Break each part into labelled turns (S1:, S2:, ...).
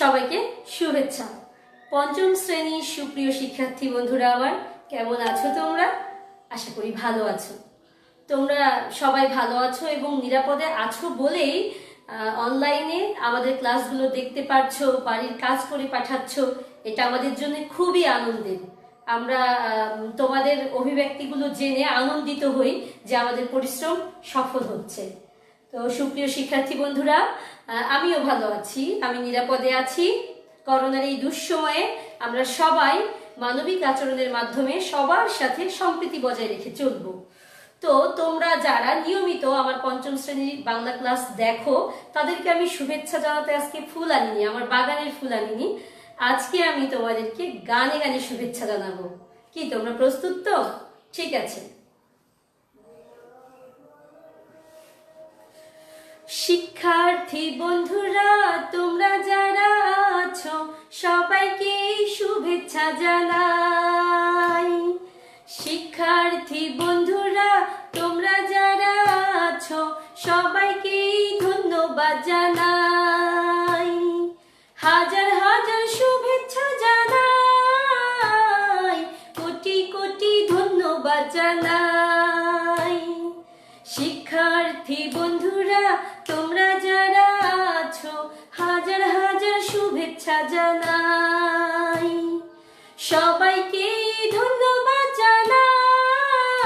S1: সবাইকে শুভেচ্ছা। পঞ্চম শ্রেণির সুপ্রিয় শিক্ষার্থী বন্ধুরা আমার, কেমন আছো তোমরা? আশা করি ভালো আছো। তোমরা সবাই ভালো আছো এবং নিরাপদে আছো বলেই অনলাইনে আমাদের ক্লাসগুলো দেখতে পারছ, বাড়ির কাজ করে পাঠাচ্ছ, এটা আমাদের জন্য খুবই আনন্দের। আমরা তোমাদের অভিব্যক্তিগুলো জেনে আনন্দিত হই যে আমাদের পরিশ্রম সফল হচ্ছে। তো সুপ্রিয় শিক্ষার্থী বন্ধুরা আমিও ভালো আছি, আমি নিরাপদে আছি। করোনার এই দুঃসময়ে আমরা সবাই মানবিক আচরণের মাধ্যমে সবার সাথে সম্প্রীতি বজায় রেখে চলবো। তো তোমরা যারা নিয়মিত আমার পঞ্চম শ্রেণির বাংলা ক্লাস দেখো, তাদেরকে আমি শুভেচ্ছা জানাতে আজকে ফুল আনিনি আমার বাগানের ফুল আনিনি আজকে আমি তোমাদেরকে গানে গানে শুভেচ্ছা জানাব। কি, তোমরা প্রস্তুত তো? ঠিক আছে। শিক্ষার্থী বন্ধুরা, তোমরা যারা আছো, সবাইকে শুভেচ্ছা জানাই। শিক্ষার্থী বন্ধুরা, তোমরা যারা আছো, সবাইকে ধন্যবাদ জানাই। হাজার হাজার শুভেচ্ছা জানাই। কোটি কোটি ধন্যবাদ জানাই। শিক্ষার্থী বন্ধুরা, তোমরা যারা আছো, হাজার হাজার শুভেচ্ছা জানাই। সবাইকে ধন্যবাদ জানাই,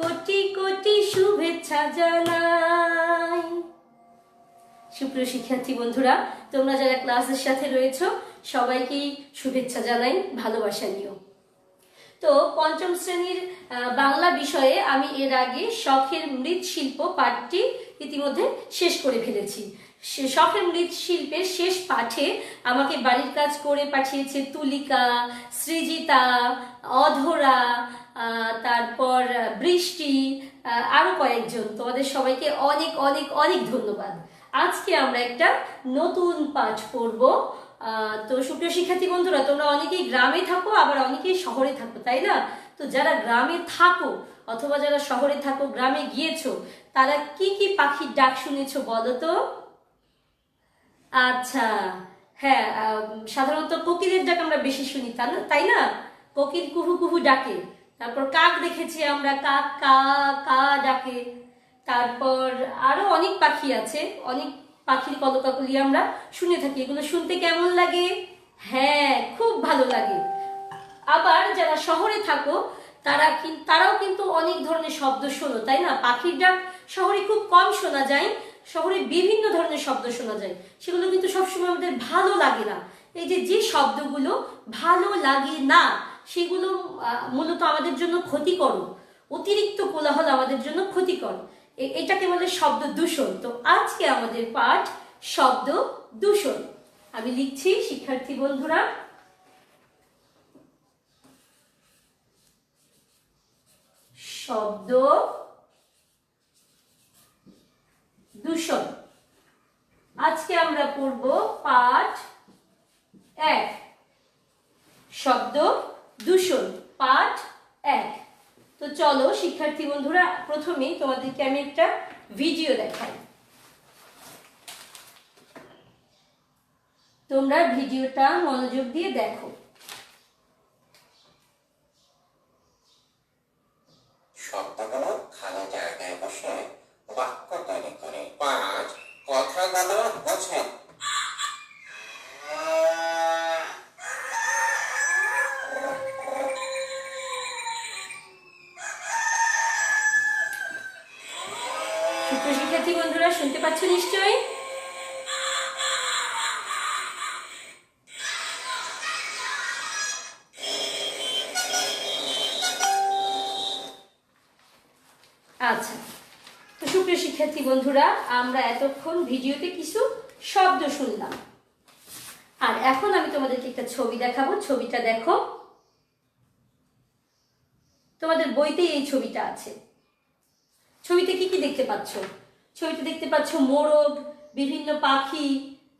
S1: কোটি কোটি শুভেচ্ছা জানাই। সুপ্রিয় শিক্ষার্থী বন্ধুরা, তোমরা যারা ক্লাসের সাথে রয়েছো, সবাইকেই শুভেচ্ছা জানাই, ভালোবাসা নিও। তো পঞ্চম শ্রেণির বাংলা বিষয়ে আমি এর আগে শখের মৃৎশিল্প পাঠটি ইতিমধ্যে শেষ করে ফেলেছি। শখের মৃৎশিল্পের শেষ পাঠে আমাকে বাড়ির কাজ করে পাঠিয়েছে তুলিকা, সৃজিতা, অধরা তারপর বৃষ্টি আরও কয়েকজন। তোমাদের সবাইকে অনেক অনেক অনেক ধন্যবাদ। আজকে আমরা একটা নতুন পাঠ পড়ব। তো সুপ্রিয় শিক্ষার্থী বন্ধুরা, তোমরা অনেকেই গ্রামে থাকো, আবার অনেকেই শহরে থাকো, তাই না? তো যারা গ্রামে থাকো, অথবা যারা শহরে থাকো, গ্রামে গিয়েছো, তারা কি কি পাখির ডাক শুনেছো বলো তো? আচ্ছা হ্যাঁ সাধারণত কোকিলের ডাক আমরা বেশি শুনি তাই না? কোকিল কুহু কুহু ডাকে। তারপর কাক দেখেছি আমরা, কাক কা কা ডাকে। তারপর আরও অনেক পাখি আছে, অনেক পাখির কলকাকলি আমরা শুনে থাকি। এগুলো শুনতে কেমন লাগে? হ্যাঁ খুব ভালো লাগে। আবার যারা শহরে থাকো, তারা তারাও কিন্তু অনেক ধরনের শব্দ শোনো, তাই না? পাখির ডাক শহরে খুব কম শোনা যায়, শহরে বিভিন্ন ধরনের শব্দ শোনা যায়। সেগুলো কিন্তু সবসময় আমাদের ভালো লাগে না। এই যে যে শব্দগুলো ভালো লাগে না, সেগুলো মূলত আমাদের জন্য ক্ষতিকর। অতিরিক্ত কোলাহল আমাদের জন্য ক্ষতিকর। এটাকে বলে শব্দ দূষণ। তো আজকে আমাদের পাঠ শব্দ দূষণ। আমি লিখছি, শিক্ষার্থী বন্ধুরা। শব্দ দূষণ। আজকে আমরা পড়ব পাঠ এক। শব্দ দূষণ, পাঠ এক। তো চলো, শিক্ষার্থী বন্ধুরা প্রথমেই তোমাদেরকে আমি একটা ভিডিও দেখাই। তোমরা ভিডিওটা মনোযোগ দিয়ে দেখো।
S2: শব্দগুলো খালি জায়গায় বসে বাক্য তৈরি করে পাঁচ কথাগুলো বোঝে
S1: সুপ্রিয় শিক্ষার্থী বন্ধুরা, শুনতে পাচ্ছ নিশ্চয়ই? আচ্ছা সুপ্রিয় শিক্ষার্থী বন্ধুরা, আমরা এতক্ষণ ভিডিওতে কিছু শব্দ শুনলাম। আর এখন আমি তোমাদেরকে একটা ছবি দেখাবো। ছবিটা দেখো। তোমাদের বইতেই এই ছবিটা আছে। ছবিতে কি কি দেখতে পাচ্ছ? ছবিতে দেখতে পাচ্ছ মোরগ, বিভিন্ন পাখি,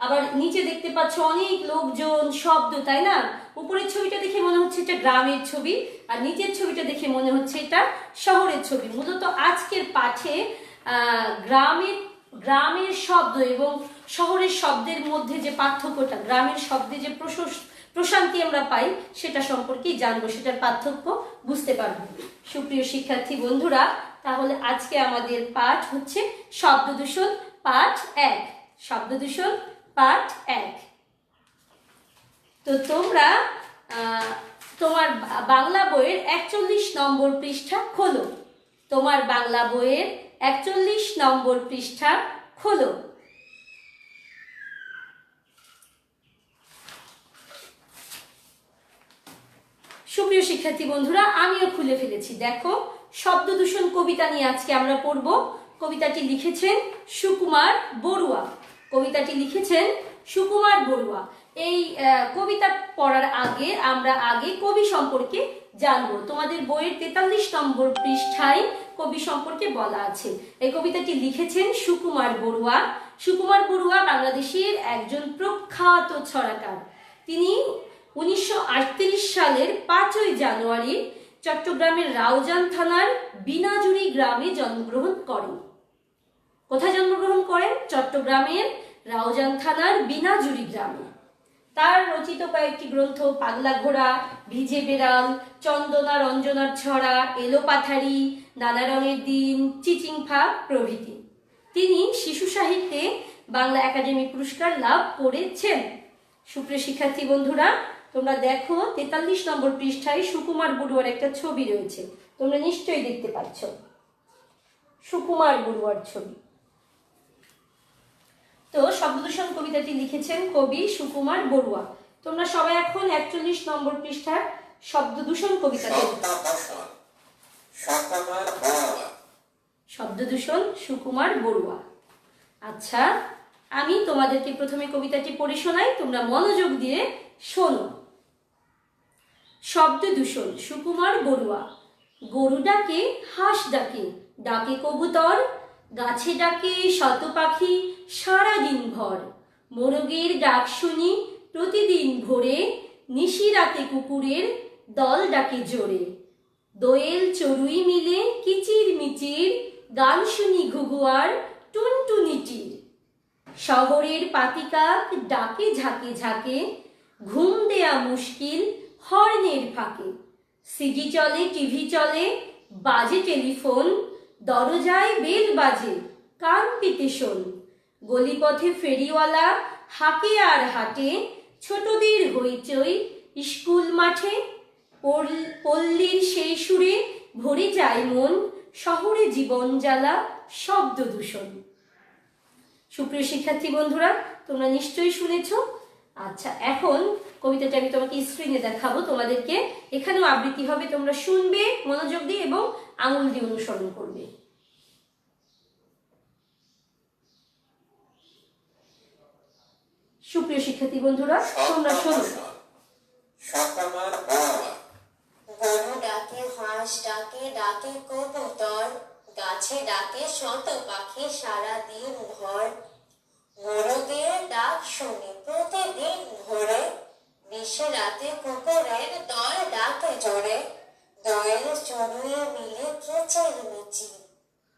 S1: আবার নিচে দেখতে পাচ্ছ অনেক লোকজন, শব্দ, তাই না? উপরের ছবিটা দেখে মনে হচ্ছে এটা গ্রামের ছবি, আর নিচের ছবিটা দেখে মনে হচ্ছে এটা শহরের ছবি। মূলত আজকের পাঠে গ্রামের গ্রামের শব্দ এবং শহরের শব্দের মধ্যে যে পার্থক্যটা, গ্রামের শব্দে যে প্রশান্তি আমরা পাই, সেটা সম্পর্কেই জানব, সেটার পার্থক্য বুঝতে পারব। সুপ্রিয় শিক্ষার্থী বন্ধুরা তাহলে আজকে আমাদের পাঠ হচ্ছে শব্দ দূষণ পাঠ এক। শব্দ দূষণ পাঠ এক। তো তোমরা তোমার বাংলা বইয়ের একচল্লিশ নম্বর পৃষ্ঠা খোলো। তোমার বাংলা বইয়ের একচল্লিশ নম্বর পৃষ্ঠা খোলো। সুপ্রিয় শিক্ষার্থী বন্ধুরা, আমিও খুলে ফেলেছি। দেখো শব্দ দূষণ কবিতা নিয়ে আজকে আমরা পড়ব। কবিতাটি লিখেছেন সুকুমার বড়ুয়া। কবিতাটি লিখেছেন সুকুমার বড়ুয়া। এই কবিতা পড়ার আগে আমরা আগে কবি সম্পর্কে জানব। তোমাদের বইয়ের তেতাল্লিশ নম্বর পৃষ্ঠায় কবি সম্পর্কে বলা আছে। এই কবিতাটি লিখেছেন সুকুমার বড়ুয়া। সুকুমার বড়ুয়া বাংলাদেশের একজন প্রখ্যাত ছড়াকার। তিনি উনিশশো আটত্রিশ সালের পাঁচই জানুয়ারি চট্টগ্রামের রাউজান থানার বিনাজুরি গ্রামে জন্মগ্রহণ করেন। কোথায় জন্মগ্রহণ করেন? চট্টগ্রামের রাউজান থানার বিনাজুরি গ্রামে। তার রচিত কয়েকটি গ্রন্থ পাগলা ঘোড়া, ভিজে বেড়াল, চন্দনা রঞ্জনার ছড়া, এলো পাথারি, নানা রঙের দিন, চিচিংফা প্রভৃতি। তিনি শিশু সাহিত্যে বাংলা একাডেমি পুরস্কার লাভ করেছেন। সুপ্রিয় শিক্ষার্থী বন্ধুরা তোমরা দেখো, তেতাল্লিশ নম্বর পৃষ্ঠায় সুকুমার বড়ুয়ার একটা ছবি রয়েছে। তোমরা নিশ্চয়ই দেখতে পাচ্ছ। সুকুমার বড়ুয়ার ছবি। তো শব্দদূষণ কবিতাটি লিখেছেন কবি সুকুমার বড়ুয়া। তোমরা সবাই এখন একচল্লিশ নম্বর পৃষ্ঠার শব্দদূষণ
S2: বড়ুয়া
S1: শব্দদূষণ সুকুমার বড়ুয়া। আচ্ছা আমি তোমাদেরকে প্রথমে কবিতাটি পড়ে শোনাই, তোমরা মনোযোগ দিয়ে শোনো। শব্দ দূষণ, সুকুমার বড়ুয়া। গরু ডাকে হাঁস ডাকে ডাকে কবুতর, গাছে ডাকে শত পাখি সারাদিন ভর। মোরগের ডাক শুনি প্রতিদিন ভোরে, নিশি রাতে কুকুরের দল ডাকে জোরে। দোয়েল চড়ুই মিলে কিচির মিচির, গান শুনি ঘুঘুয়ার টুনটুনিটির শহরের পাতিকাক ডাকে ঝাঁকে ঝাঁকে, ঘুম দেয়া মুশকিল হর্নের ফাঁকে। সিডি চলে, টিভি চলে, বাজে টেলিফোন, দরজায় বেল বাজে, কান পেতে শোন। গলিপথে ফেরিওয়ালা, হাঁকে আর হাটে, ছোটদের হইচই, স্কুল মাঠে। পল- পল্লীর সেই সুরে ভরে যায় মন, শহরে জীবন জ্বালা, শব্দ দূষণ। সুপ্রিয় শিক্ষার্থী বন্ধুরা, তোমরা নিশ্চয়ই শুনেছ আচ্ছা এখন কবিতাটা আমি তোমাকে স্ক্রিনে দেখাবো। তোমাদেরকে এখানেও আবৃত্তি হবে। তোমরা শুনবে মনোযোগ দিয়ে এবং আঙুল দিয়ে অনুসরণ করবে। সুপ্রিয় শিক্ষার্থী বন্ধুরা তোমরা শোনো।
S3: ডাকে হাঁস ডাকে ডাকে কবুতর। গাছে ডাকে শত পাখি সারা দিন ভর। মোরগের ডাক শুনি, প্রতিদিন ভোরে নিশে রাতে কুকুরের দল ডাকে জোরে। দোয়েল চড়ুয়ে মিলে কেচের মিচির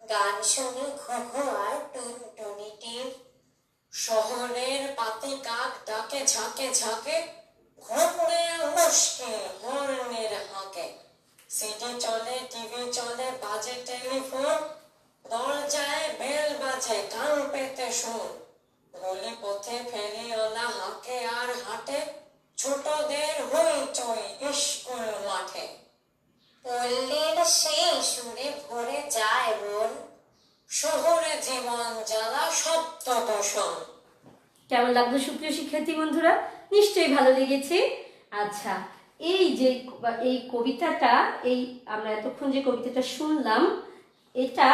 S3: গান শুনি ঘুঘু আর টুনটুনিটির শহরের পাতি কাক ডাকে, ঝাঁকে ঝাঁকে। ঘুমলে মুশকিল হর্নের হাঁকে। সিডি চলে, টিভি চলে, বাজে টেলিফোন। দরজায় বেল বাজে, কান পেতে শুন গলি পথে হাঁকে আর হাঁটে। ছোটদের হইচই মাঠে। পল্লীর সেই সুরে ভরে যায় শহরে জীবন জ্বালা শব্দ দূষণ
S1: কেমন লাগল সুপ্রিয় শিক্ষার্থী বন্ধুরা? নিশ্চয়ই ভালো লেগেছে। আচ্ছা এই যে এই কবিতাটা, এই আমরা এতক্ষণ যে কবিতাটা শুনলাম, এটা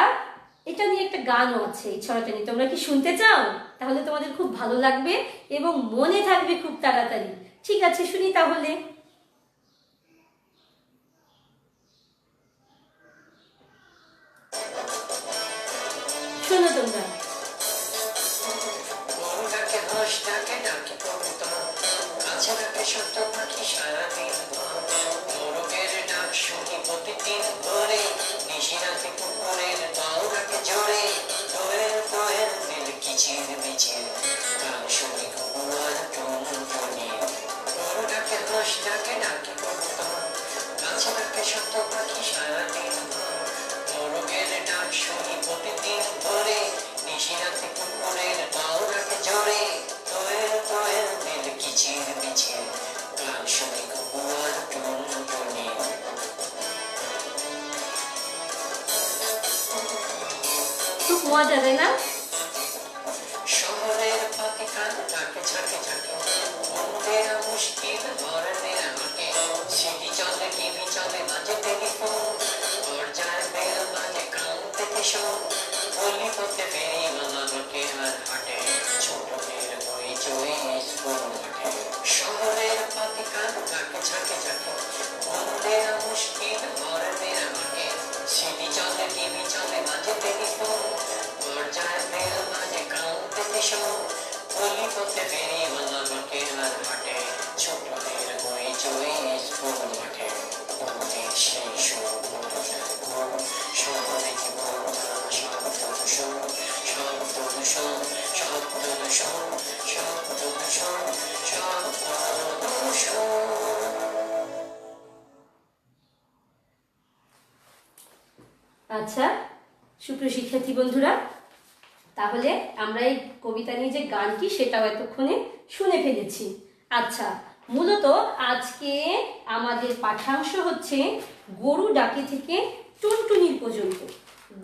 S1: এটা নিয়ে একটা গানও আছে, এই ছড়াটা নিয়ে তোমরা কি শুনতে চাও? তাহলে তোমাদের খুব ভালো লাগবে এবং মনে থাকবে খুব তাড়াতাড়ি। ঠিক আছে, শুনি তাহলে।
S4: কষ্টকে ঢাকি ভাঙনের পেশান্ত পাখি সারাদিন মরগের ডাক শুনি প্রতিদিন ধরে নিশিরাতে কুকুরের বাউরাতে জোরে তোয়েল তোয়েল দিল কিচির মিচির গান শুনি কুকুয়ার টুনটুনি
S1: কুকুয়া যাবে না?
S4: কান থেকে শোন গলি পথে ফেরি মালা লোকে আর হাটে ছোটদের বই চই স্কুল মাঠে শহরের পাখি ঝাঁকে ঝাঁকে ঝাঁকে বন্ধেরা মুশকিল ধরনের আমাকে। সিটি চলে টিভি চলে বাজে টেলিফোন দরজায় বেল বাজে কান থেকে শোন গলি পথে ফেরি মালা লোকে আর হাটে ছোটদের বই স্কুল
S1: আচ্ছা সুপ্রিয় শিক্ষার্থী বন্ধুরা, তাহলে আমরা এই কবিতা নিয়ে যে গানটি, সেটাও এতক্ষণে শুনে ফেলেছি। আচ্ছা মূলত আজকে আমাদের পাঠ্যাংশ হচ্ছে গরু ডাকি থেকে টুনটুনির পর্যন্ত।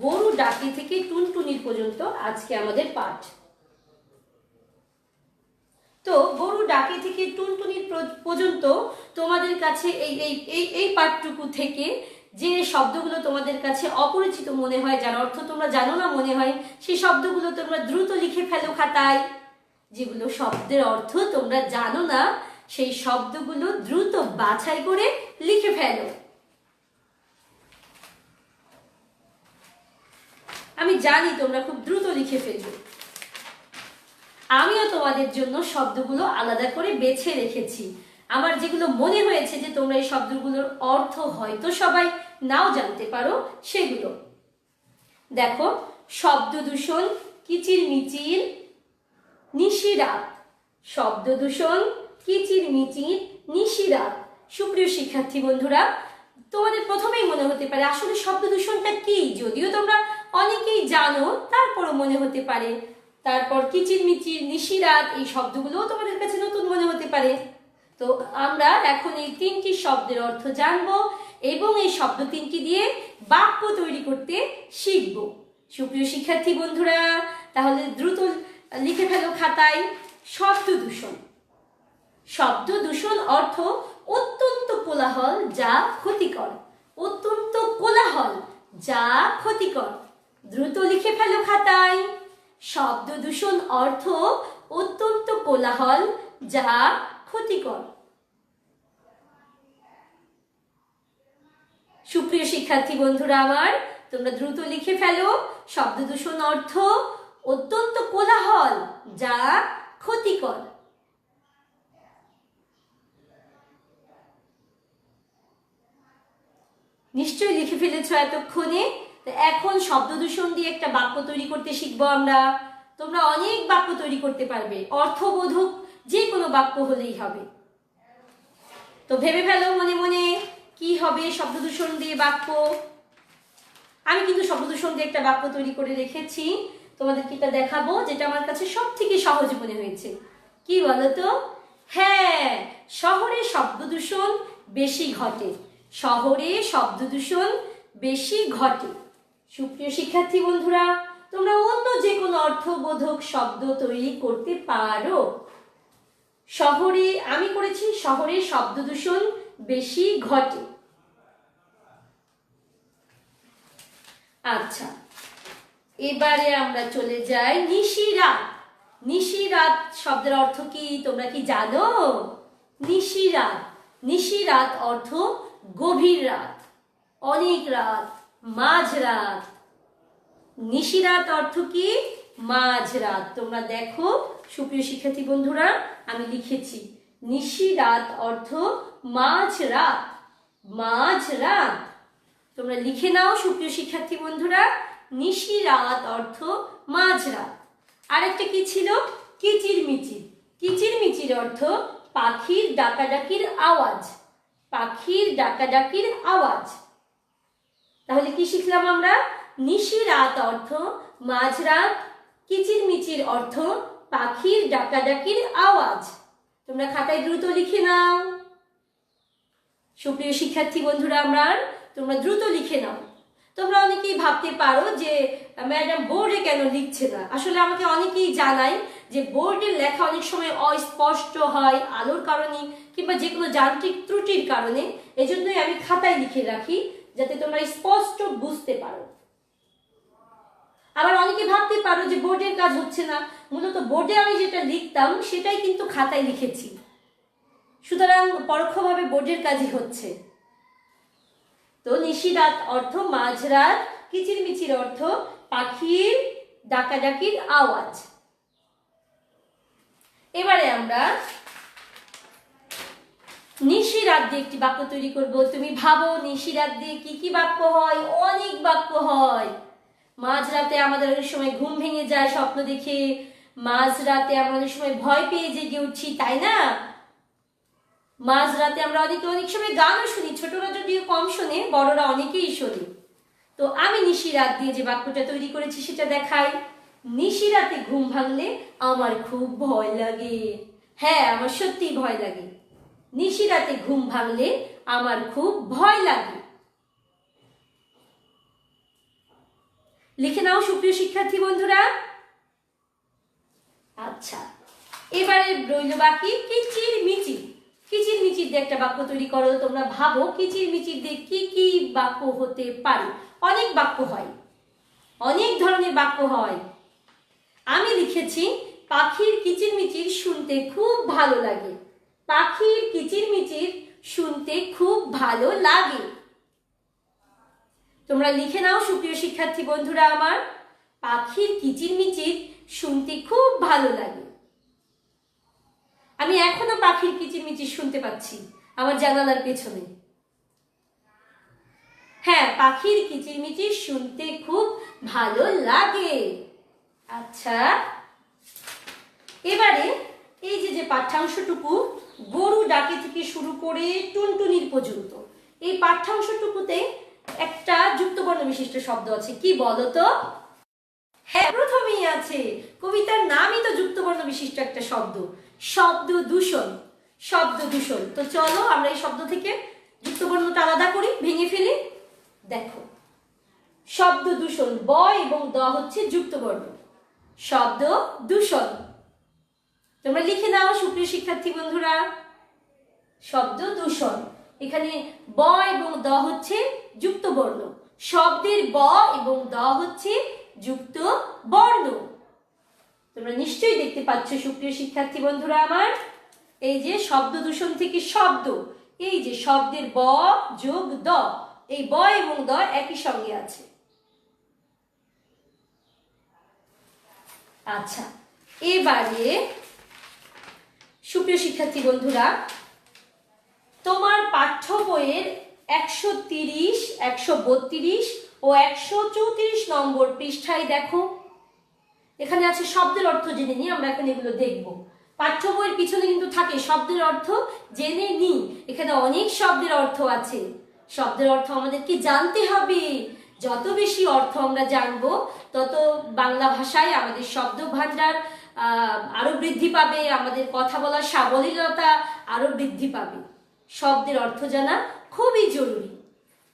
S1: গরু ডাকি থেকে টুনটুনির পর্যন্ত আজকে আমাদের পাঠ তো ডাকে থেকে টুনটুনির পর্যন্ত তোমাদের কাছে এই এই এই পাঠটুকু থেকে যে শব্দগুলো তোমাদের কাছে অপরিচিত মনে হয়, যার অর্থ তোমরা জানো না মনে হয়, সেই শব্দগুলো তোমরা দ্রুত লিখে ফেলো খাতায়। যেগুলো শব্দের অর্থ তোমরা জানো না, সেই শব্দগুলো দ্রুত বাছাই করে লিখে ফেলো। আমি জানি তোমরা খুব দ্রুত লিখে ফেলবে। আমিও তোমাদের জন্য শব্দগুলো আলাদা করে বেছে রেখেছি। আমার যেগুলো মনে হয়েছে যে তোমরা এই শব্দগুলোর অর্থ হয়তো সবাই নাও জানতে পারো, সেগুলো। দেখো, শব্দ দূষণ, কিচির মিচির, নিশিরাত। শব্দ দূষণ, কিচির মিচির, নিশিরাত। সুপ্রিয় শিক্ষার্থী বন্ধুরা, তোমাদের প্রথমেই মনে হতে পারে, আসলে শব্দ দূষণটা কি? যদিও তোমরা অনেকেই জানো, তারপরও মনে হতে পারে। তারপর কিচির মিচির, নিশিরাত, এই শব্দগুলোও তোমাদের কাছে নতুন মনে হতে পারে। তো আমরা এখন এই তিনটি শব্দের অর্থ জানব এবং এই শব্দ তিনটি দিয়ে বাক্য তৈরি করতে শিখব। সুপ্রিয় শিক্ষার্থী বন্ধুরা, তাহলে দ্রুত লিখে ফেলো খাতায় শব্দ দূষণ। শব্দ দূষণ অর্থ অত্যন্ত কোলাহল, যা ক্ষতিকর। অত্যন্ত কোলাহল, যা ক্ষতিকর। দ্রুত লিখে ফেলো খাতায় শব্দ দূষণ অর্থ অত্যন্ত কোলাহল যা ক্ষতিকর। সুপ্রিয় শিক্ষার্থী বন্ধুরা আমার, তোমরা দ্রুত লিখে ফেলো। শব্দ দূষণ অর্থ অত্যন্ত কোলাহল যা ক্ষতিকর। নিশ্চয়ই লিখে ফেলেছ এতক্ষণে। তো এখন শব্দ দূষণ দিয়ে একটা বাক্য তৈরি করতে শিখব আমরা। তোমরা অনেক বাক্য তৈরি করতে পারবে, অর্থবোধক যে কোনো বাক্য হলেই হবে। তো ভেবে ফেলো মনে মনে, কি হবে শব্দ দূষণ দিয়ে বাক্য? আমি কিন্তু শব্দ দূষণ দিয়ে একটা বাক্য তৈরি করে রেখেছি। তোমাদেরকে এটা দেখাবো, যেটা আমার কাছে সব থেকে সহজ মনে হয়েছে। কি বলতো? হ্যাঁ শহরে শব্দ দূষণ বেশি ঘটে। শহরে শব্দ দূষণ বেশি ঘটে। সুপ্রিয় শিক্ষার্থী বন্ধুরা, তোমরা অন্য যে কোনো অর্থবোধক শব্দ তৈরি করতে পারো। শহরে, আমি করেছি, শহরে শব্দ দূষণ বেশি ঘটে। আচ্ছা এবারে আমরা চলে যাই নিশিরাত। নিশিরাত শব্দের অর্থ কি, তোমরা কি জানো? নিশিরাত। নিশিরাত অর্থ গভীর রাত, অনেক রাত। মাঝ রাত নিশিরাত অর্থ কি? মাঝরাত। তোমরা দেখো, সুপ্রিয় শিক্ষার্থী বন্ধুরা, আমি লিখেছি, নিশিরাত অর্থ মাঝরাত। মাঝরাত। তোমরা লিখে নাও, সুপ্রিয় শিক্ষার্থী বন্ধুরা, নিশিরাত অর্থ মাঝরাত। আরেকটা কি ছিল? কিচির মিচির কিচির মিচির অর্থ পাখির ডাকাডাকির আওয়াজ। পাখির ডাকাডাকির আওয়াজ। তাহলে কি শিখলাম আমরা? নিশি রাত অর্থ, মাঝরাত কিচিরমিচির অর্থ, পাখির ডাকাডাকির আওয়াজ। তোমরা খাতায় দ্রুত লিখে নাও। সুপ্রিয় শিক্ষার্থী বন্ধুরা আমার তোমরা দ্রুত লিখে নাও। তোমরা অনেকেই ভাবতে পারো যে, ম্যাডাম বোর্ডে কেন লিখছে না? আসলে আমাকে অনেকেই জানায় যে বোর্ডের লেখা অনেক সময় অস্পষ্ট হয়, আলোর কারণে কিংবা যে কোনো যান্ত্রিক ত্রুটির কারণে। এজন্যই আমি খাতায় লিখে রাখি। যাতে তোমরা স্পষ্ট বুঝতে পারো। আবার অনেকে ভাবতে পারো যে বোর্ডের কাজ হচ্ছে না। মূলত বোর্ডে আমি যেটা লিখতাম, সেটাই কিন্তু খাতায় লিখেছি। সুতরাং পরোক্ষভাবে বোর্ডের কাজই হচ্ছে। তো নিশিরাত অর্থ, মাঝরাত, কিচিরমিচির অর্থ, পাখির ডাকাডাকির আওয়াজ। এবারে আমরা দিয়ে একটি বাক্য তৈরি করব। তুমি ভাবো নিশিরাত দিয়ে কি কি বাক্য হয়? অনেক বাক্য হয়। মাঝরাতে আমাদের অনেক সময় ঘুম ভেঙে যায় স্বপ্ন দেখে। মাঝরাতে আমরা অনেক সময় ভয় পেয়ে জেগে উঠছি, তাই না? মাঝরাতে আমরা অনেকে অনেক সময় গানও শুনি, ছোটরা যদিও কম শোনে, বড়রা অনেকেই শোনে। তো আমি নিশিরাত দিয়ে যে বাক্যটা তৈরি করেছি সেটা দেখাই। নিশিরাতে ঘুম ভাঙলে আমার খুব ভয় লাগে। হ্যাঁ আমার সত্যি ভয় লাগে। নিশিরাতে ঘুম ভাঙলে আমার খুব ভয় লাগে। লিখে নাও, সুপ্রিয় শিক্ষার্থী বন্ধুরা। আচ্ছা এবারে রইল বাকি কিচির মিচির কিচির মিচির দিয়ে একটা বাক্য তৈরি করো, তোমরা ভাবো কিচির মিচির দিয়ে কি কি বাক্য হতে পারে। অনেক বাক্য হয়, অনেক ধরনের বাক্য হয়। আমি লিখেছি, পাখির কিচির মিচির শুনতে খুব ভালো লাগে। পাখির কিচির মিচির শুনতে খুব ভালো লাগে। তোমরা লিখে নাও, সুপ্রিয় শিক্ষার্থী বন্ধুরা আমার, পাখির কিচির মিচির শুনতে খুব ভালো লাগে। আমি এখনও পাখির কিচিরমিচির শুনতে পাচ্ছি, আমার জানালার পেছনে। হ্যাঁ পাখির কিচিরমিচির শুনতে খুব ভালো লাগে। আচ্ছা এবারে এই যে যে পাঠ্যাংশটুকু গরু ডাকে থেকে শুরু করে টুনটুনির পর্যন্ত। এই পাঠ্যাংশটুকুতে একটা যুক্তবর্ণ বিশিষ্ট শব্দ আছে, কি বলতো? হ্যাঁ প্রথমেই আছে, কবিতার নামই তো যুক্তবর্ণ বিশিষ্ট একটা শব্দ শব্দ দূষণ শব্দ দূষণ। তো চলো আমরা এই শব্দ থেকে যুক্তবর্ণটা আলাদা করি, ভেঙে ফেলি। দেখো, শব্দ দূষণ, ব এবং দ হচ্ছে যুক্তবর্ণ, শব্দ দূষণ। তোমরা লিখে নাও সুপ্রিয় শিক্ষার্থী বন্ধুরা। শব্দ দূষণ। এখানে ব এবং দ হচ্ছে যুক্ত বর্ণ শব্দের ব এবং দ হচ্ছে যুক্ত বর্ণ তোমরা নিশ্চয়ই দেখতে পাচ্ছ, সুপ্রিয় শিক্ষার্থী বন্ধুরা আমার, এই যে শব্দ দূষণ থেকে শব্দ, এই যে শব্দের ব যোগ দ, এই ব এবং দ একই সঙ্গে আছে। আচ্ছা এবারে সুপ্রিয় শিক্ষার্থী বন্ধুরা, তোমার পাঠ্য বইয়ের একশো তিরিশ, একশো বত্রিশ ও একশো চৌত্রিশ নম্বর পৃষ্ঠায় দেখো। এখানে আছে শব্দের অর্থ জেনে নিই আমরা এখন এগুলো দেখব। পাঠ্য বইয়ের পিছনে কিন্তু থাকে শব্দের অর্থ জেনে নি। এখানে অনেক শব্দের অর্থ আছে। শব্দের অর্থ আমাদেরকে জানতে হবে। যত বেশি অর্থ আমরা জানব, তত বাংলা ভাষায় আমাদের শব্দ ভাণ্ডার আহ, আরও বৃদ্ধি পাবে আমাদের কথা বলার সাবলীলতা আরও বৃদ্ধি পাবে। শব্দের অর্থ জানা খুবই জরুরি।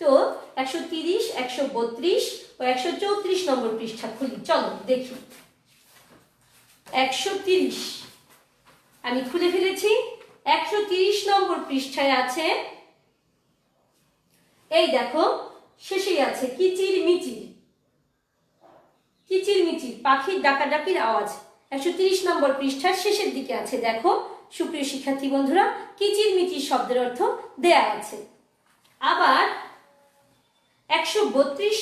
S1: তো একশো তিরিশ একশো বত্রিশ ও একশো চৌত্রিশ নম্বর পৃষ্ঠা খুলি। চলো দেখি। একশো তিরিশ। আমি খুলে ফেলেছি। একশো তিরিশ নম্বর পৃষ্ঠায় আছে এই দেখো শেষেই আছে কিচির মিচির কিচির মিচির পাখির ডাকাডাকির আওয়াজ। একশো নম্বর পৃষ্ঠার শেষের দিকে আছে, দেখো। সুপ্রিয় শিক্ষার্থী বন্ধুরা, কিচির মিচির শব্দের অর্থ দেয়া আছে। আবার একশো বত্রিশ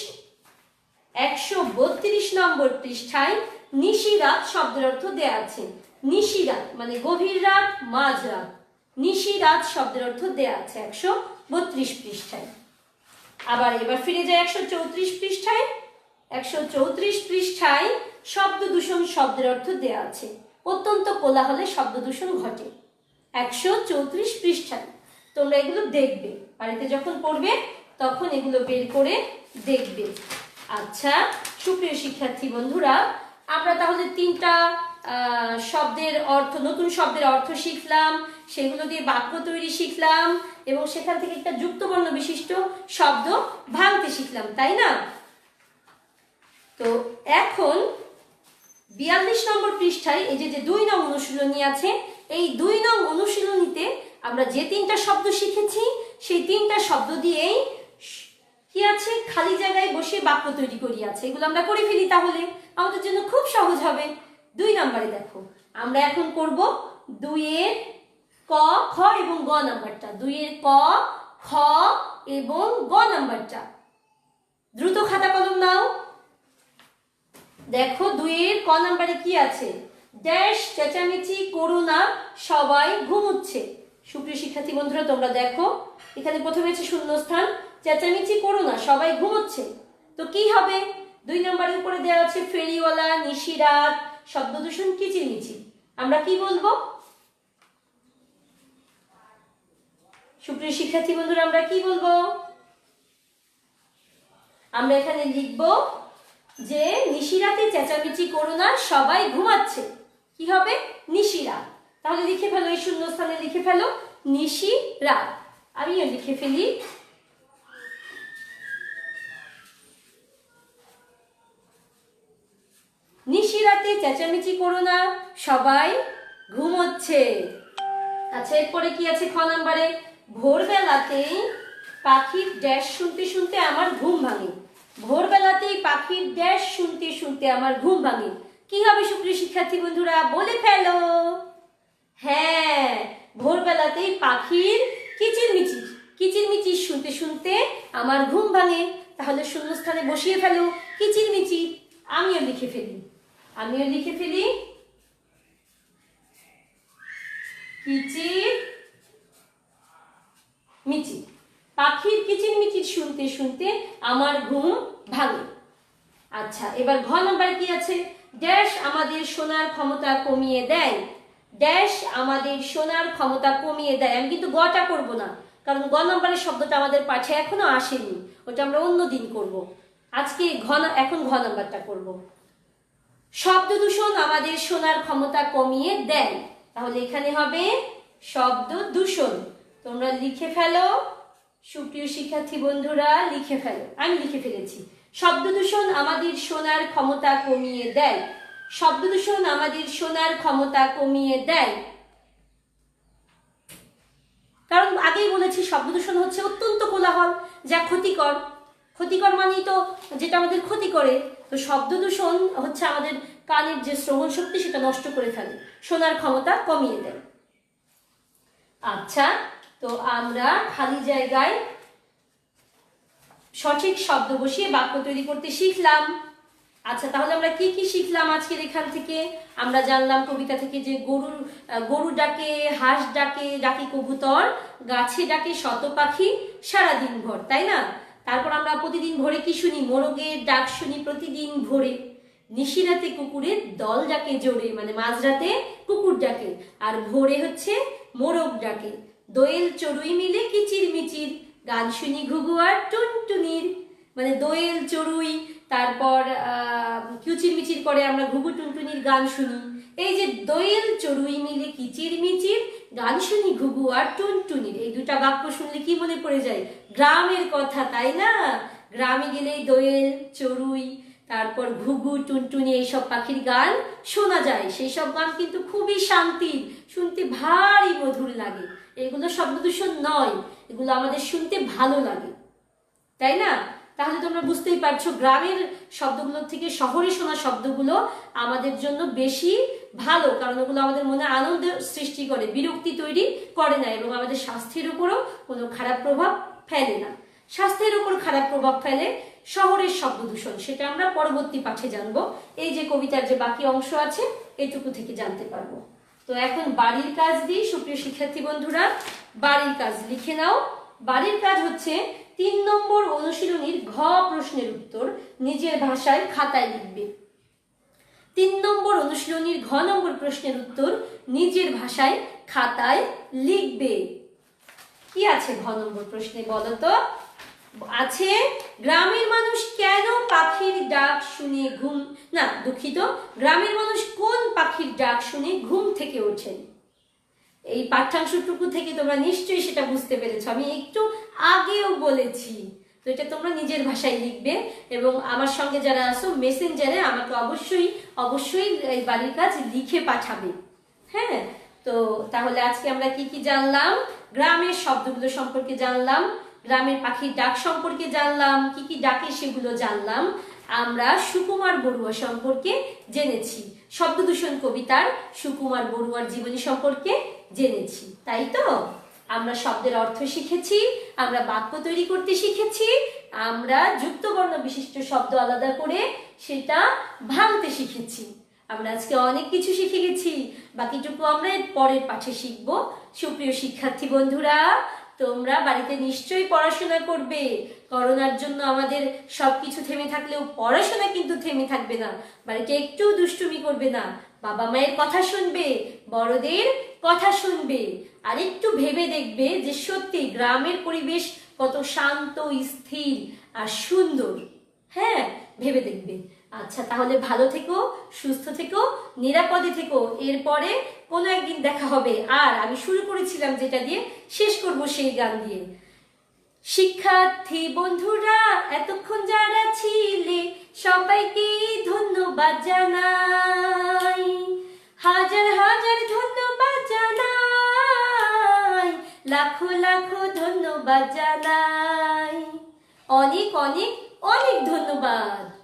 S1: একশো বত্রিশ নম্বর পৃষ্ঠায় নিশিরাত শব্দের অর্থ দেয়া আছে। নিশিরাত মানে গভীর রাত, মাঝ রাত। নিশিরাত শব্দের অর্থ দেয়া আছে একশো বত্রিশ পৃষ্ঠায়। আবার এবার ফিরে যায় একশো চৌত্রিশ পৃষ্ঠায়। একশো চৌত্রিশ পৃষ্ঠায় শব্দ দূষণ শব্দের অর্থ দেয়া আছে। অত্যন্ত কোলাহলে শব্দ দূষণ ঘটে। একশো চৌত্রিশ পৃষ্ঠায়। তোমরা এগুলো দেখবে। বাড়িতে যখন পড়বে, তখন এগুলো বের করে দেখবে। আচ্ছা সুপ্রিয় শিক্ষার্থী বন্ধুরা, আমরা তাহলে তিনটা শব্দের অর্থ, নতুন শব্দের অর্থ শিখলাম, সেগুলো দিয়ে বাক্য তৈরি শিখলাম, এবং সেখান থেকে একটা যুক্তবর্ণ বিশিষ্ট শব্দ ভাঙতে শিখলাম, তাই না? তো এখন বিয়াল্লিশ নম্বর পৃষ্ঠায় এই যে যে দুই নং অনুশীলনী আছে, এই দুই নং অনুশীলনীতে আমরা যে তিনটা শব্দ শিখেছি, সেই তিনটা শব্দ দিয়েই কি আছে? খালি জায়গায় বসে বাক্য তৈরি করি আছে। এগুলো আমরা করে ফেলি তাহলে। আমাদের জন্য খুব সহজ হবে। দুই নম্বরে দেখো। আমরা এখন করব দুইয়ের ক, খ এবং গ নাম্বারটা। দুইয়ের ক, খ এবং গ নাম্বারটা। দ্রুত খাতা কলম নাও। দেখো দুইয়ের ক নাম্বারে কি আছে? ড্যাশ চেঁচামেচি করো না সবাই ঘুমুচ্ছে। সুপ্রিয় শিক্ষার্থী বন্ধুরা, তোমরা দেখো, এখানে প্রথমে আছে শূন্যস্থান, চেঁচামেচি করো না সবাই ঘুমোচ্ছে। তো কি হবে? দুই নম্বরের উপরে দেওয়া আছে ফেরিওয়ালা, নিশিরাত, শব্দ দূষণ, কিচিরমিচির। আমরা কি বলব? সুপ্রিয় শিক্ষার্থী বন্ধুরা, আমরা কি বলব? আমরা এখানে লিখব যে নিশিরাতে চেঁচামেচি করো না, সবাই ঘুমাচ্ছে। কি হবে? নিশিরা। তাহলে লিখে ফেলো, এই শূন্য স্থানে লিখে ফেলো নিশি রাত আমিও লিখে ফেলি। নিশিরাতে চেঁচামেচি করো না, সবাই ঘুমোচ্ছে। আচ্ছা এরপরে কি আছে খ নাম্বারে? ভোরবেলাতেই পাখির ড্যাশ শুনতে শুনতে আমার ঘুম ভাঙে। ভোরবেলাতেই পাখির ড্যাশ শুনতে শুনতে আমার ঘুম ভাঙে। কি হবে সুপ্রিয় শিক্ষার্থী বন্ধুরা? বলে ফেলো। হ্যাঁ ভোরবেলাতেই পাখির কিচির কিচিরমিচির কিচিরমিচির শুনতে শুনতে আমার ঘুম ভাঙে। তাহলে শূন্যস্থানে বসিয়ে ফেলো। কিচিরমিচির, আমিও লিখে ফেলি। আমিও লিখে ফেলি। কিচির মিচির পাখির কিচির মিচির শুনতে শুনতে আমার ঘুম ভাঙে। আচ্ছা এবার ঘ নাম্বার কি আছে? ড্যাশ আমাদের শোনার ক্ষমতা কমিয়ে দেয়। ড্যাশ আমাদের শোনার ক্ষমতা কমিয়ে দেয়। আমি কিন্তু গটা করব না, কারণ গ নম্বরের শব্দটা আমাদের পাঠে এখনও আসেনি। ওটা আমরা অন্য দিন করব। আজকে ঘ এখন ঘ নাম্বারটা করব। শব্দ দূষণ আমাদের শোনার ক্ষমতা কমিয়ে দেয়। তাহলে এখানে হবে শব্দ দূষণ। তোমরা লিখে ফেলো। সুপ্রিয় শিক্ষার্থী বন্ধুরা, লিখে ফেলো। আমি লিখে ফেলেছি। শব্দ দূষণ আমাদের শোনার ক্ষমতা কমিয়ে দেয়। শব্দ দূষণ আমাদের শোনার ক্ষমতা কমিয়ে দেয়। কারণ আগেই বলেছি, শব্দ দূষণ হচ্ছে অত্যন্ত কোলাহল, যা ক্ষতিকর। ক্ষতিকর মানেই তো যেটা আমাদের ক্ষতি করে। তো শব্দ দূষণ হচ্ছে আমাদের কানের যে শ্রবণ শক্তি, সেটা নষ্ট করে ফেলে, শোনার ক্ষমতা কমিয়ে দেয়। আচ্ছা তো আমরা খালি জায়গায় সঠিক শব্দ বসিয়ে বাক্য তৈরি করতে শিখলাম। আচ্ছা তাহলে আমরা কি কি শিখলাম আজকের এখান থেকে? আমরা জানলাম কবিতা থেকে যে গরুর গরু ডাকে, হাঁস ডাকে ডাকে কবুতর, গাছে ডাকে শত পাখি সারাদিন ভর, তাই না? তারপর আমরা প্রতিদিন ভোরে কি শুনি? মোরগের ডাক শুনি প্রতিদিন ভোরে। নিশিরাতে কুকুরের দল ডাকে জোরে মানে মাঝরাতে কুকুর ডাকে। আর ভোরে হচ্ছে মোরগ ডাকে। দোয়েল চড়ুই মিলে কিচির মিচির, গান শুনি ঘুঘু আর টুনটুনির। মানে দোয়েল চড়ুই, তারপর কিচির মিচির করে আমরা ঘুঘু টুনটুনির গান শুনি। এই যে দোয়েল চড়ুই মিলে কিচির মিচির, গান শুনি ঘুঘু আর টুনটুনির। এই দুটা বাক্য শুনলে কি মনে পড়ে যায়? গ্রামের কথা, তাই না? গ্রামে গেলেই দোয়েল চড়ুই, তারপর ঘুঘু টুনটুনি, এইসব পাখির গান শোনা যায়। সেই সব গান কিন্তু খুবই শান্তির, শুনতে ভারী মধুর লাগে। এগুলো শব্দ দূষণ নয়, এগুলো আমাদের শুনতে ভালো লাগে। তাই না? তাহলে তোমরা বুঝতেই পারছ, গ্রামের শব্দগুলোর থেকে শহরে শোনা শব্দগুলো আমাদের জন্য বেশি ভালো, কারণ ওগুলো আমাদের মনে আনন্দ সৃষ্টি করে, বিরক্তি তৈরি করে না, এবং আমাদের স্বাস্থ্যের উপরও কোনো খারাপ প্রভাব ফেলে না। স্বাস্থ্যের উপর খারাপ প্রভাব ফেলে শহরের শব্দ দূষণ, সেটা আমরা পরবর্তী পাঠে জানব। এই যে কবিতার যে বাকি অংশ আছে, এটুকু থেকে জানতে পারব। তো এখন বাড়ির কাজ দিই, সুপ্রিয় শিক্ষার্থী বন্ধুরা, বাড়ির কাজ লিখে নাও। বাড়ির কাজ হচ্ছে তিন নম্বর অনুশীলনীর ঘ প্রশ্নের উত্তর নিজের ভাষায় খাতায় লিখবে। তিন নম্বর অনুশীলনীর ঘ নম্বর প্রশ্নের উত্তর নিজের ভাষায় খাতায় লিখবে। কি আছে ঘ নম্বর প্রশ্নে বলো তো আছে, গ্রামের মানুষ কেন পাখির ডাক শুনে ঘুম, না, দুঃখিত, গ্রামের মানুষ কোন পাখির ডাক শুনে ঘুম থেকে ওঠেন? এই পাঠ্যাংশটুকু থেকে তোমরা নিশ্চয়ই সেটা বুঝতে পেরেছ। আমি একটু আগেও বলেছি। তো এটা তোমরা নিজের ভাষায় লিখবে এবং আমার সঙ্গে যারা আসো মেসেঞ্জারে আমাকে অবশ্যই অবশ্যই এই বাড়ির কাজ লিখে পাঠাবে। হ্যাঁ? তো তাহলে আজকে আমরা কি কি জানলাম? গ্রামের শব্দগুলো সম্পর্কে জানলাম। গ্রামের পাখির ডাক সম্পর্কে জানলাম, কি কি ডাকে সেগুলো জানলাম, আমরা সুকুমার বড়ুয়া সম্পর্কে জেনেছি। শব্দ দূষণ কবিতার সুকুমার বড়ুয়ার জীবনী সম্পর্কে জেনেছি, তাই তো? আমরা শব্দের অর্থ শিখেছি, আমরা বাক্য তৈরি করতে শিখেছি, আমরা যুক্ত বর্ণ বিশিষ্ট শব্দ আলাদা করে সেটা ভাঙতে শিখেছি। আমরা আজকে অনেক কিছু শিখে গেছি, বাকিটুকু আমরা পরের পাঠে শিখব। সুপ্রিয় শিক্ষার্থী বন্ধুরা তোমরা বাড়িতে নিশ্চয়ই পড়াশোনা করবে। করোনার জন্য আমাদের সবকিছু থেমে থাকলেও পড়াশোনা কিন্তু থেমে থাকবে না। বাড়িতে একটু দুষ্টুমি করবে না। বাবা মায়ের কথা শুনবে, বড়দের কথা শুনবে। আর একটু ভেবে দেখবে যে সত্যি গ্রামের পরিবেশ কত শান্ত, স্থির আর সুন্দর। হ্যাঁ ভেবে দেখবে। আচ্ছা তাহলে ভালো থেকো, সুস্থ থেকো, নিরাপদে থেকো। এরপরে কোনো একদিন দেখা হবে। আর আমি শুরু করেছিলাম যেটা দিয়ে শেষ করব সেই গান দিয়ে। শিক্ষার্থী বন্ধুরা, এতক্ষণ যারা ছিলে, সবাইকে ধন্যবাদ জানাই। হাজার হাজার ধন্যবাদ জানাই। লাখো লাখো ধন্যবাদ জানাই। অনেক অনেক অনেক ধন্যবাদ।